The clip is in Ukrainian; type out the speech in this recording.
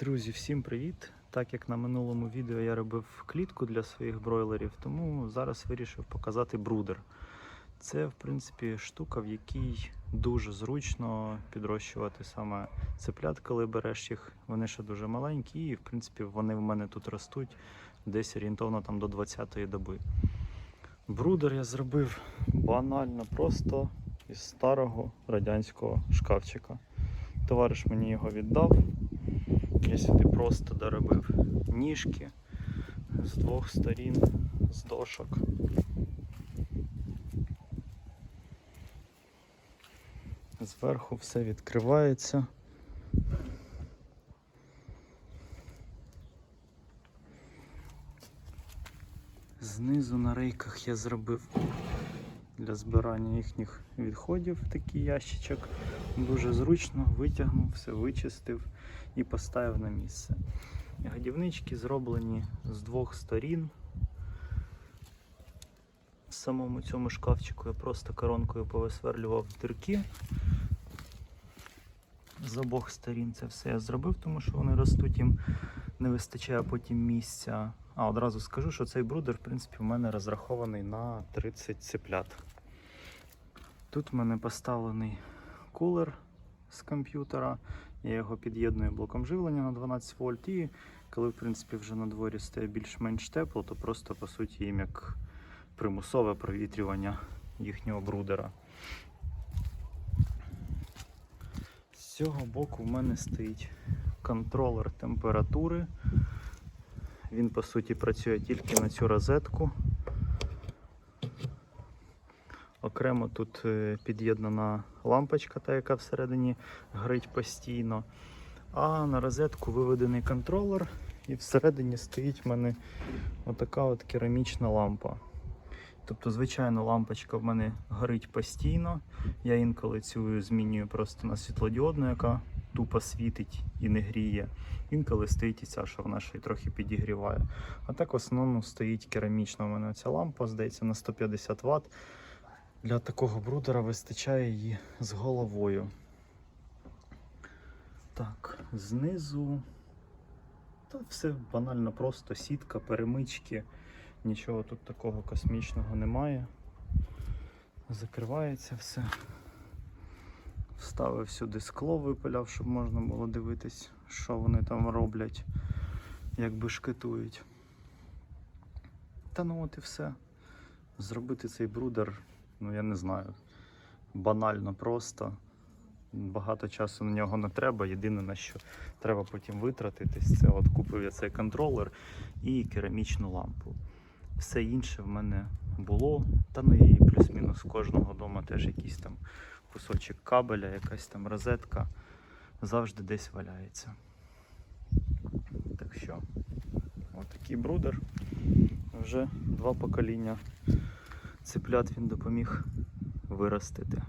Друзі, всім привіт! Так як на минулому відео я робив клітку для своїх бройлерів, тому зараз вирішив показати брудер. Це, в принципі, штука, в якій дуже зручно підрощувати саме цеплят, коли береш їх. Вони ще дуже маленькі, і в принципі вони в мене тут ростуть десь орієнтовно там до 20-ї доби. Брудер я зробив банально просто із старого радянського шкафчика. Товариш мені його віддав. Я сюди просто доробив ніжки з двох сторін, з дошок. Зверху все відкривається. Знизу на рейках я зробив для збирання їхніх відходів такий ящичок. Дуже зручно витягнув, все вичистив і поставив на місце. Годівнички зроблені з двох сторін. В самому цьому шкафчику я просто коронкою повисверлював дірки. З обох сторін це все я зробив, тому що вони ростуть, їм не вистачає потім місця. А одразу скажу, що цей брудер, в принципі, у мене розрахований на 30 цеплят. Тут в мене поставлений кулер з комп'ютера. Я його під'єдную блоком живлення на 12 вольт. І коли, в принципі, вже на дворі стає більш-менш тепло, то просто по суті їм як примусове провітрювання їхнього брудера. З цього боку в мене стоїть контролер температури. Він по суті працює тільки на цю розетку. Окремо тут е, під'єднана лампочка, та яка всередині горить постійно. А на розетку виведений контролер, і всередині стоїть в мене отака от керамічна лампа. Тобто, звичайно, лампочка в мене горить постійно. Я інколи цю змінюю просто на світлодіодну, яка тупо світить і не гріє. Інколи стоїть і ця, що вона ще й трохи підігріває. А так в основному стоїть керамічна у мене ця лампа, здається, на 150 Вт. Для такого брудера вистачає її з головою. Так, знизу. Та все банально просто сітка, перемички. Нічого тут такого космічного немає. Закривається все. Вставив сюди скло, випиляв, щоб можна було дивитись, що вони там роблять, як бешкетують. Та ну от і все. Зробити цей брудер, ну я не знаю, банально просто. Багато часу на нього не треба. Єдине на що треба потім витратитись, це от купив я цей контролер і керамічну лампу. Все інше в мене було, та ну і плюс-мінус кожного дома теж якийсь там кусочок кабеля, якась там розетка завжди десь валяється. Так що, отакий брудер. Вже два покоління цеплят він допоміг виростити.